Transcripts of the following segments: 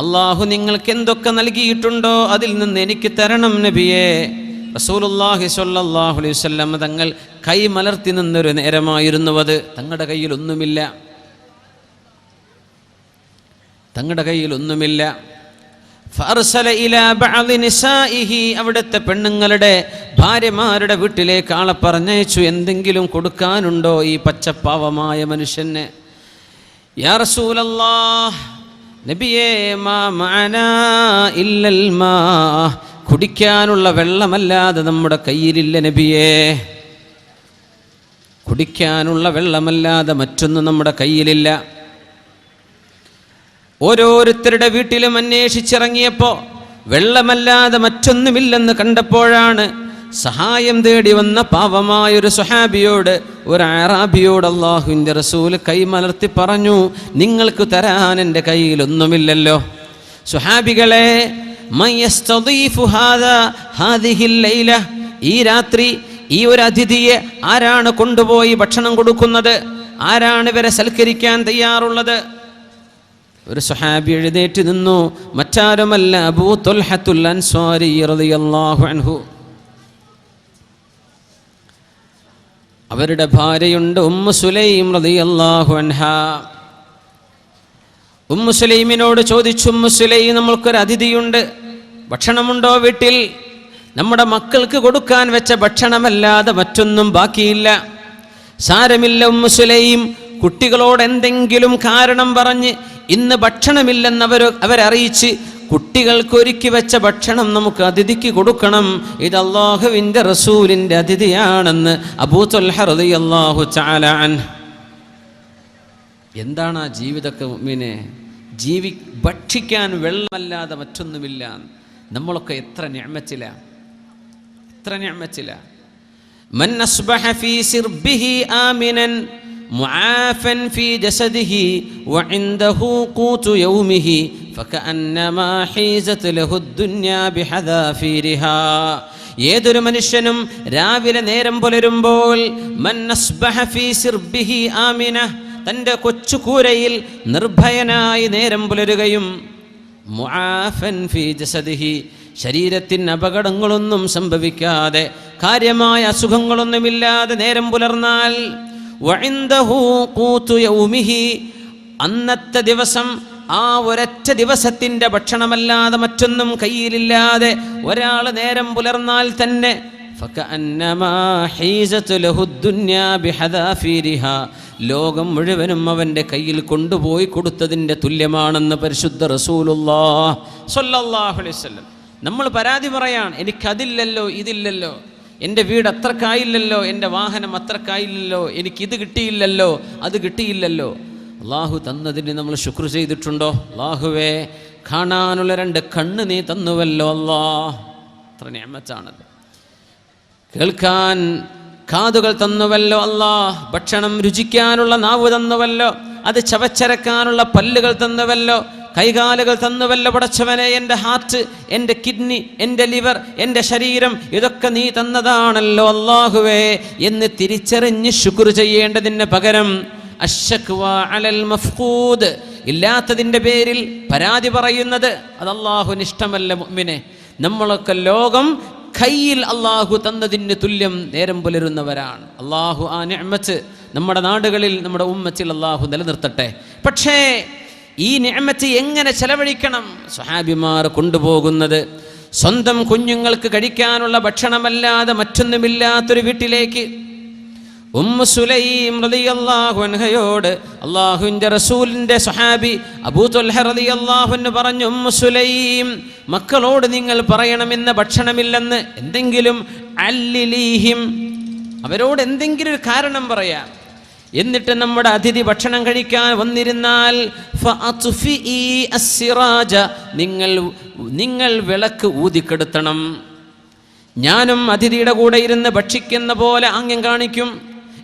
അള്ളാഹു നിങ്ങൾക്ക് എന്തൊക്കെ നൽകിയിട്ടുണ്ടോ അതിൽ നിന്ന് എനിക്ക് തരണം നബിയെ. റസൂലുള്ളാഹി സ്വല്ലല്ലാഹു അലൈഹി തങ്ങൾ കൈ മലർത്തി നിന്നൊരു നേരമായിരുന്നു അത്. തങ്ങളുടെ കയ്യിലൊന്നുമില്ല. തങ്ങളുടെ കയ്യിലൊന്നുമില്ല. അവിടുത്തെ പെണ്ണുങ്ങളുടെ ഭാര്യമാരുടെ വീട്ടിലേക്ക് ആളെ പറഞ്ഞയച്ചു. എന്തെങ്കിലും കൊടുക്കാനുണ്ടോ ഈ പച്ചപ്പാവമായ മനുഷ്യന്? യാ റസൂലല്ലാഹ് നബിയേ മാ മഅനാ ഇല്ലൽ മാ കുടിക്കാനുള്ള വെള്ളമല്ലാതെ നമ്മുടെ കയ്യിലില്ല നബിയേ. കുടിക്കാനുള്ള വെള്ളമല്ലാതെ മറ്റൊന്നും നമ്മുടെ കയ്യിലില്ല. ഓരോരുത്തരുടെ വീട്ടിലും അന്വേഷിച്ചിറങ്ങിയപ്പോൾ വെള്ളമല്ലാതെ മറ്റൊന്നുമില്ലെന്ന് കണ്ടപ്പോഴാണ് സഹായം തേടി വന്ന പാവമായൊരു സുഹാബിയോട് ഒരു അറാബിയോട് അള്ളാഹുവിന്റെ റസൂൽ കൈമലർത്തി പറഞ്ഞു നിങ്ങൾക്ക് തരാൻ എന്റെ കയ്യിലൊന്നുമില്ലല്ലോ. സുഹാബികളെ. ഈ രാത്രി ഈ ഒരു അതിഥിയെ ആരാണ് കൊണ്ടുപോയി ഭക്ഷണം കൊടുക്കുന്നത്? ആരാണ് ഇവരെ സൽക്കരിക്കാൻ തയ്യാറുള്ളത്? ഒരു സുഹാബി എഴുന്നേറ്റ് നിന്നു. മറ്റാരുമല്ല അബൂ തൊൽഹത്തുൽ അൻസ്വാരി റളിയല്ലാഹു അൻഹു. അവരുടെ ഭാര്യയുണ്ട് ഉമ്മു സുലൈം റളിയല്ലാഹു അൻഹ. ഉമ്മു സുലൈമിനോട് ചോദിച്ചു ഉമ്മ സുലൈം നമ്മൾക്കൊരു അതിഥിയുണ്ട്. ഭക്ഷണമുണ്ടോ വീട്ടിൽ? നമ്മുടെ മക്കൾക്ക് കൊടുക്കാൻ വെച്ച ഭക്ഷണമല്ലാതെ മറ്റൊന്നും ബാക്കിയില്ല. സാരമില്ല ഉമ്മു സുലൈം. കുട്ടികളോട് എന്തെങ്കിലും കാരണം പറഞ്ഞ് ഇന്ന് ഭക്ഷണമില്ലെന്ന് അവരറിയിച്ച് കുട്ടികൾക്ക് ഒരുക്കി വെച്ച ഭക്ഷണം നമുക്ക് അതിഥിക്ക് കൊടുക്കണം. ഇത് അള്ളാഹുവിന്റെ റസൂലിന്റെ അതിഥിയാണെന്ന് അബൂത്തൊൽഹറതി ചാലാൻ എന്താണ് ആ ജീവിതത്തെ മുമ്പിനെ ജീവി ഭക്ഷിക്കാൻ വെള്ളമല്ലാതെ മറ്റൊന്നുമില്ല. നമ്മളൊക്കെ എത്ര ഞമ്മച്ചില എത്ര ഞമ്മച്ചില ആമിനൻ معافا في جسده وعنده قوت يومه فكأنما حيزت له الدنيا بحذافيرها ഏതൊരു മനുഷ്യനും രാവിലെ നേരം പുലരുമ്പോൾ മൻ അസ്ബഹ ഫീ സിർബിഹി ആമിന തൻ്റെ കൊച്ചുകൂരയിൽ നിർഭയനായി നേരം പുലരുകയും മുആഫൻ ഫീ ജസദിഹി ശരീരത്തിന് അപകടങ്ങളൊന്നും സംഭവിക്കാതെ കാര്യമായ അസുഖങ്ങളൊന്നുമില്ലാതെ നേരം പുലർന്നാൽ വഇൻദഹു ഖൂതു യൗമിഹി അന്നത്തെ ദിവസം ആ ഒരൊറ്റ ദിവസത്തിന്റെ ഭക്ഷണമല്ലാതെ മറ്റൊന്നും കയ്യിലില്ലാതെ ഒരാൾ നേരം പുലർന്നാൽ തന്നെ ലോകം മുഴുവനും അവന്റെ കയ്യിൽ കൊണ്ടുപോയി കൊടുത്തതിന്റെ തുല്യമാണെന്ന് പരിശുദ്ധ റസൂലുല്ലാഹ് സല്ലാഹു നമ്മൾ പരാതി പറയാൻ എനിക്കതില്ലല്ലോ ഇതില്ലല്ലോ. എന്റെ വീട് അത്രക്കായില്ലല്ലോ എന്റെ വാഹനം അത്രക്കായില്ലല്ലോ എനിക്കിത് കിട്ടിയില്ലല്ലോ അത് കിട്ടിയില്ലല്ലോ. അള്ളാഹു തന്നതിന് നമ്മൾ ശുക്ർ ചെയ്തിട്ടുണ്ടോ? അള്ളാഹുവേ കാണാനുള്ള രണ്ട് കണ്ണ് നീ തന്നുവല്ലോ അല്ലാ. അത്ര ഞാമത്താണല്ലോ കേൾക്കാൻ കാതുകൾ തന്നുവല്ലോ അല്ലാ. ഭക്ഷണം രുചിക്കാനുള്ള നാവ് തന്നുവല്ലോ. അത് ചവച്ചരക്കാനുള്ള പല്ലുകൾ തന്നുവല്ലോ. കൈകാലുകൾ തന്നു പടച്ചവനെ എന്റെ ഹാർട്ട് എന്റെ കിഡ്നി എന്റെ ലിവർ എന്റെ ശരീരം ഇതൊക്കെ നീ തന്നതാണല്ലോ അള്ളാഹുവേ എന്ന് തിരിച്ചറിഞ്ഞ് ശുക്ർ ചെയ്യേണ്ടതിന് പകരം അലൽ മഫ്കൂദ് ഇല്ലാത്തതിന്റെ പേരിൽ പരാതി പറയുന്നത് അത് അള്ളാഹുവിന് ഇഷ്ടമല്ല മുഅ്മിനെ. നമ്മളൊക്കെ ലോകം കയ്യിൽ അള്ളാഹു തന്നതിന് തുല്യം നേരം പുലരുന്നവരാണ്. അള്ളാഹു ആ നിഅമത്ത് നമ്മുടെ നാടുകളിൽ നമ്മുടെ ഉമ്മച്ചിൽ അള്ളാഹു നിലനിർത്തട്ടെ. പക്ഷേ ഈ നിയമത്ത് എങ്ങനെ ചെലവഴിക്കണം? സ്വഹാബിമാർ കൊണ്ടുപോകുന്നത് സ്വന്തം കുഞ്ഞുങ്ങൾക്ക് കഴിക്കാനുള്ള ഭക്ഷണമല്ലാതെ മറ്റൊന്നുമില്ലാത്തൊരു വീട്ടിലേക്ക്. ഉമ്മു സുലൈം റളിയല്ലാഹു അൻഹയോട് അള്ളാഹുവിന്റെ റസൂലിന്റെ സ്വഹാബി അബൂ പറഞ്ഞു ഉമ്മു സുലൈം മക്കളോട് നിങ്ങൾ പറയണമെന്ന ഭക്ഷണമില്ലെന്ന് എന്തെങ്കിലും അല്ലിലീഹിം. അവരോട് എന്തെങ്കിലും ഒരു കാരണം പറയാം. എന്നിട്ട് നമ്മുടെ അതിഥി ഭക്ഷണം കഴിക്കാൻ വന്നിരുന്നാൽ നിങ്ങൾ നിങ്ങൾ വിളക്ക് ഊതിക്കെടുത്തണം. ഞാനും അതിഥിയുടെ കൂടെ ഇരുന്ന് ഭക്ഷിക്കുന്ന പോലെ ആംഗ്യം കാണിക്കും.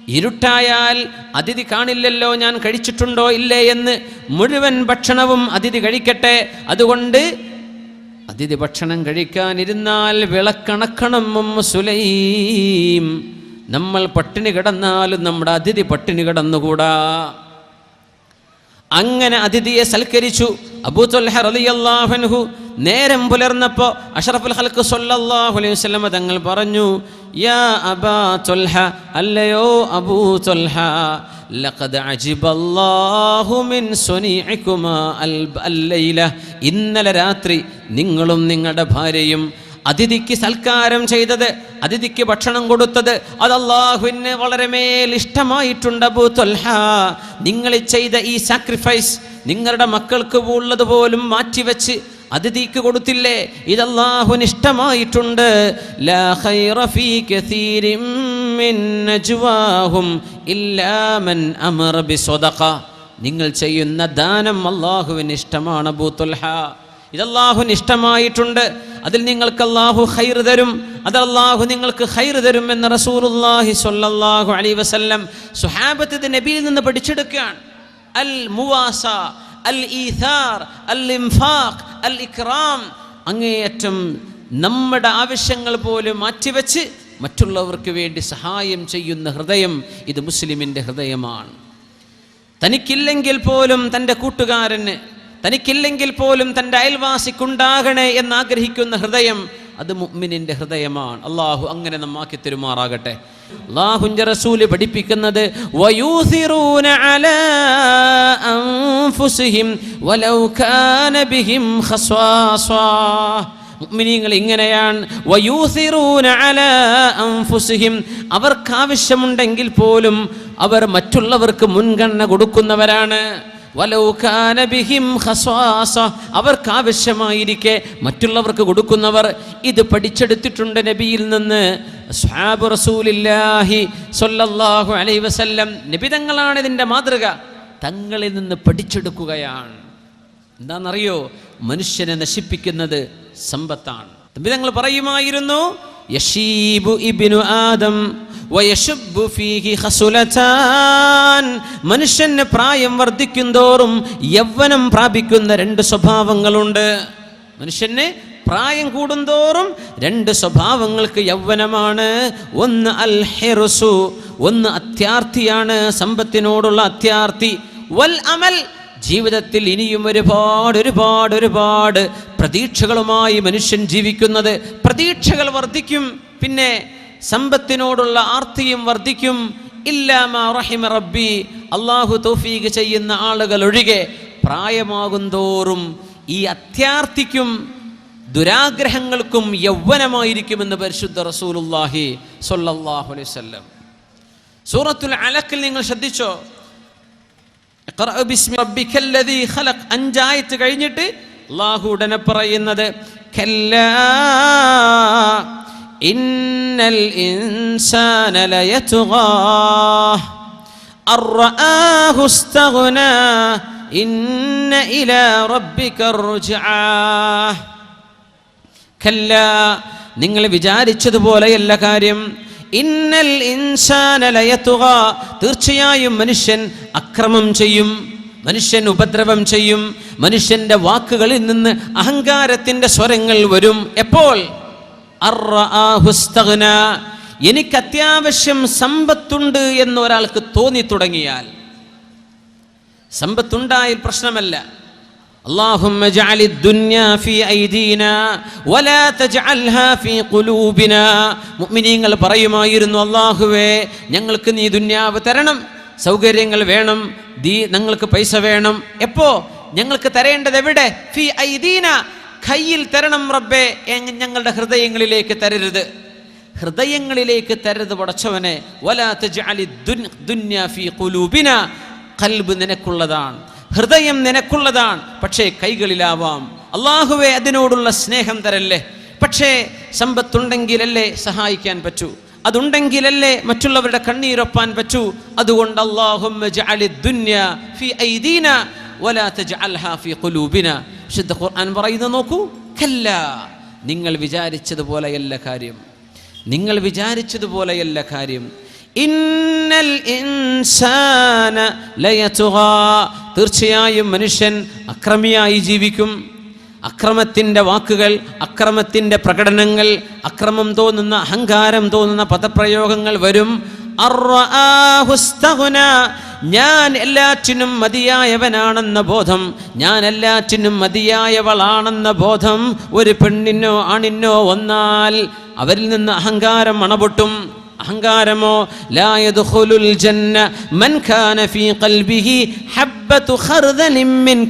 ഇരുട്ടായാൽ അതിഥി കാണില്ലല്ലോ ഞാൻ കഴിച്ചിട്ടുണ്ടോ ഇല്ലേ എന്ന് മുഴുവൻ ഭക്ഷണവും അതിഥി കഴിക്കട്ടെ. അതുകൊണ്ട് അതിഥി ഭക്ഷണം കഴിക്കാനിരുന്നാൽ വിളക്കണക്കണം സുലൈം. നമ്മൾ പട്ടിണി കിടന്നാലും നമ്മുടെ അതിഥി പട്ടിണി കിടന്നുകൂടാ. അങ്ങനെ അതിഥിയെ സൽക്കരിച്ചു. അബൂ തൊൽഹ റളിയല്ലാഹു നേരം പുലർന്നപ്പോൾ അഷറഫുൽ ഹൽക്ക് സല്ലല്ലാഹു അലൈഹി വസല്ലം തങ്ങൾ പറഞ്ഞു യാ അബാ തൊൽഹ അല്ലയോ അബൂ തൊൽഹ ലഖദ് അജിബല്ലാഹു മിൻ സുനീഇകുമാ അൽ അല്ലൈല ഇന്നലെ രാത്രി നിങ്ങളും നിങ്ങളുടെ ഭാര്യയും അതിഥിക്ക് സൽക്കാരം ചെയ്തത് അതിഥിക്ക് ഭക്ഷണം കൊടുത്തത്. അത് അള്ളാഹുവിന് വളരെ മേൽ ഇഷ്ടമായിട്ടുണ്ട് അബൂ തൊൽഹ. നിങ്ങൾ ചെയ്ത ഈ സാക്രിഫൈസ് നിങ്ങളുടെ മക്കൾക്ക് ഉള്ളത് പോലും മാറ്റിവെച്ച് അതിഥിക്ക് കൊടുത്തില്ലേ? ഇത് ഇഷ്ടമായിട്ടുണ്ട്. ലാ ഫീ മിൻ നജ്വാഹും ഇല്ലാ മൻ അമറ നിങ്ങൾ ചെയ്യുന്ന ദാനം അള്ളാഹുവിന് ഇഷ്ടമാണ് ഭൂത്തുൽഹ ഇത് ഇഷ്ടമായിട്ടുണ്ട്. അതിൽ നിങ്ങൾക്ക് അള്ളാഹു ഹൈർ തരും അത് അള്ളാഹു നിങ്ങൾക്ക് ഹൈർ തരും എന്ന് റസൂലുള്ളാഹി സൊല്ലാഹു അലി വസല്ലം സുഹാബത്ത് നബിയിൽ നിന്ന് പഠിച്ചെടുക്കുകയാണ്. അൽ മുവാസ അൽ ഈഥാർ അൽ ഇംഫാഖ് അൽ ഇക്രാം അങ്ങേയറ്റം നമ്മുടെ ആവശ്യങ്ങൾ പോലും മാറ്റിവെച്ച് മറ്റുള്ളവർക്ക് വേണ്ടി സഹായം ചെയ്യുന്ന ഹൃദയം ഇത് മുസ്ലിമിന്റെ ഹൃദയമാണ്. തനിക്കില്ലെങ്കിൽ പോലും തന്റെ കൂട്ടുകാരന് തനിക്കില്ലെങ്കിൽ പോലും തന്റെ അയൽവാസിക്കുണ്ടാകണേ എന്നാഗ്രഹിക്കുന്ന ഹൃദയം അത് മുഅ്മിനിന്റെ ഹൃദയമാണ്. അള്ളാഹു അങ്ങനെ നമ്മാക്കി തെരുമാറാകട്ടെ. അള്ളാഹുഞ്ച റസൂൽ പഠിപ്പിക്കുന്നത് മുഅ്മിനീങ്ങൾ ഇങ്ങനെയാണ് അവർക്കാവശ്യമുണ്ടെങ്കിൽ പോലും അവർ മറ്റുള്ളവർക്ക് മുൻഗണന കൊടുക്കുന്നവരാണ്. അവർക്ക് ആവശ്യമായിരിക്കെ മറ്റുള്ളവർക്ക് കൊടുക്കുന്നവർ ഇത് പഠിച്ചെടുത്തിട്ടുണ്ട് നബിയിൽ നിന്ന്. നിബിതങ്ങളാണ് വസല്ലം. ഇതിന്റെ മാതൃക. തങ്ങളിൽ നിന്ന് പഠിച്ചെടുക്കുകയാണ്. എന്താണെന്നറിയോ? മനുഷ്യനെ നശിപ്പിക്കുന്നത് സമ്പത്താണ്. നബി തങ്ങൾ പറയുമായിരുന്നു യശീബു ഇബ്നു ആദം മനുഷ്യന് പ്രായം വർദ്ധിക്കുന്തോറും യൗവനം പ്രാപിക്കുന്ന രണ്ട് സ്വഭാവങ്ങളുണ്ട്. മനുഷ്യന് പ്രായം കൂടുന്തോറും രണ്ട് സ്വഭാവങ്ങൾക്ക് യൗവനമാണ്. ഒന്ന് അൽ ഹെറുസു ഒന്ന് അത്യാർത്ഥിയാണ് സമ്പത്തിനോടുള്ള അത്യാർത്ഥി. വൽ അമൽ ജീവിതത്തിൽ ഇനിയും ഒരുപാട് ഒരുപാട് ഒരുപാട് പ്രതീക്ഷകളുമായി മനുഷ്യൻ ജീവിക്കുന്നത്. പ്രതീക്ഷകൾ വർദ്ധിക്കും പിന്നെ സമ്പത്തിനോടുള്ള ആർത്തിയും വർദ്ധിക്കും. ഇല്ലാമ റഹിമ റബ്ബി അള്ളാഹു തൗഫീഖ് ചെയ്യുന്ന ആളുകൾ ഒഴികെ പ്രായമാകും തോറും ഈ അത്യാർത്തിക്കും ദുരാഗ്രഹങ്ങൾക്കും യൗവനമായിരിക്കുമെന്ന് പരിശുദ്ധ റസൂലുല്ലാഹി സ്വല്ലല്ലാഹു അലൈഹി വസല്ലം. സൂറത്തുൽ അലക്കിൽ നിങ്ങൾ ശ്രദ്ധിച്ചോ? അഞ്ചായത്ത് കഴിഞ്ഞിട്ട് അള്ളാഹു ഉടനെ പറയുന്നത് ഇന്നൽ ഇന്ന ഇലാ നിങ്ങൾ വിചാരിച്ചതുപോലെയല്ല കാര്യം. ഇന്നൽ ഇൻസാനലയത്തുക തീർച്ചയായും മനുഷ്യൻ അക്രമം ചെയ്യും മനുഷ്യൻ ഉപദ്രവം ചെയ്യും മനുഷ്യന്റെ വാക്കുകളിൽ നിന്ന് അഹങ്കാരത്തിന്റെ സ്വരങ്ങൾ വരും. എപ്പോൾ. എനിക്ക് അത്യാവശ്യം സമ്പത്തുണ്ട് എന്ന് ഒരാൾക്ക് തോന്നി തുടങ്ങിയാൽ സമ്പത്തുണ്ടായാൽ പ്രശ്നമല്ല. اللهم اجعل الدنيا في أيدينا ولا تجعلها في قلوبنا മുഅ്മിനീങ്ങൾ പറയുമായിരുന്നു അള്ളാഹുവേ ഞങ്ങൾക്ക് നീ ദുന്യാവ് തരണം സൗകര്യങ്ങൾ വേണം ദീ ഞങ്ങൾക്ക് പൈസ വേണം എപ്പോ ഞങ്ങൾക്ക് തരേണ്ടത് എവിടെ ഫി ഐദീന കയ്യിൽ തരണം റബ്ബേ എങ് ഞങ്ങളുടെ ഹൃദയങ്ങളിലേക്ക് തരരുത് ഹൃദയങ്ങളിലേക്ക് തരരുത് പടച്ചവനെ വലാ തജ്അലി ദുൻ- ദുന്യ ഫീ ഖുലൂബിന കൽബ് നിനക്കുള്ളതാണ് ഹൃദയം നിനക്കുള്ളതാണ്. പക്ഷേ കൈകളിലാവാം. അള്ളാഹുവെ അതിനോടുള്ള സ്നേഹം തരല്ലേ? പക്ഷേ സമ്പത്തുണ്ടെങ്കിലല്ലേ സഹായിക്കാൻ പറ്റൂ? അതുണ്ടെങ്കിലല്ലേ മറ്റുള്ളവരുടെ കണ്ണീരൊപ്പാൻ പറ്റൂ? അതുകൊണ്ട് വിശുദ്ധ ഖുർആൻ പറയുന്നത് നോക്കൂ. കല്ല. നിങ്ങൾ വിചാരിച്ചതുപോലെയല്ല കാര്യം. നിങ്ങൾ വിചാരിച്ചതുപോലെയല്ല കാര്യം. ഇന്നൽ ഇൻസാന തീർച്ചയായും മനുഷ്യൻ അക്രമിയായി ജീവിക്കും. അക്രമത്തിന്റെ വാക്കുകൾ അക്രമത്തിന്റെ പ്രകടനങ്ങൾ അക്രമം തോന്നുന്ന അഹങ്കാരം തോന്നുന്ന പദപ്രയോഗങ്ങൾ വരും. ഞാൻ എല്ലാറ്റിനും മതിയായവനാണെന്ന ബോധം. ഞാൻ എല്ലാറ്റിനും മതിയായവളാണെന്ന ബോധം. ഒരു പെണ്ണിനോ ആണിനോ വന്നാൽ അവരിൽ നിന്ന് അഹങ്കാരം മണപൊട്ടും അഹങ്കാരമോ? ജന്ന മൻ കാന ഫീ ഖൽബിഹി ഹബ്ബത്തു മിൻ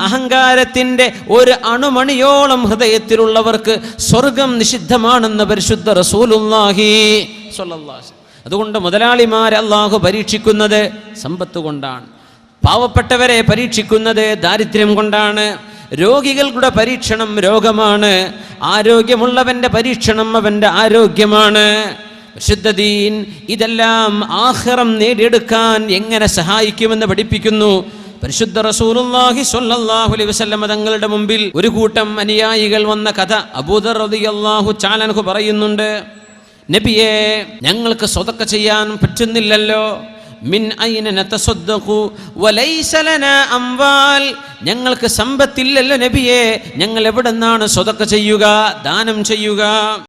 അഹങ്കാരത്തിന്റെ ഒരു അണുമണിയോളം ഹൃദയത്തിലുള്ളവർക്ക് സ്വർഗം നിഷിദ്ധമാണെന്ന് പരിശുദ്ധ റസൂലുള്ളാഹി അതുകൊണ്ട് മുതലാളിമാരെ അള്ളാഹു പരീക്ഷിക്കുന്നത് സമ്പത്ത് കൊണ്ടാണ്. പാവപ്പെട്ടവരെ പരീക്ഷിക്കുന്നത് ദാരിദ്ര്യം കൊണ്ടാണ്. രോഗികളുടെ പരീക്ഷണം രോഗമാണ്. ആരോഗ്യമുള്ളവന്റെ പരീക്ഷണം അവന്റെ ആരോഗ്യമാണ്. വിശുദ്ധ ഇതെല്ലാം ആഹ്റം നേടിയെടുക്കാൻ എങ്ങനെ സഹായിക്കുമെന്ന് പഠിപ്പിക്കുന്നു. പരിശുദ്ധ റസൂലുള്ളാഹി സ്വല്ലല്ലാഹു അലൈഹി വസല്ലം തങ്ങളുടെ മുമ്പിൽ ഒരു കൂട്ടം അനുയായികൾ വന്ന കഥ അബൂദർ റളിയല്ലാഹു ചാലൻഹു പറയുന്നുണ്ട്. നബിയെ ഞങ്ങൾക്ക് സ്വതക്ക ചെയ്യാൻ പറ്റുന്നില്ലല്ലോ. മിൻ ഐന നതസദ്ദഖു വലൈസ ലനാ അംവാൽ. ഞങ്ങൾക്ക് സമ്പത്തില്ലല്ലോ നബിയെ. ഞങ്ങൾ എവിടെ നിന്നാണ് സ്വതക്ക ചെയ്യുക ദാനം ചെയ്യുക?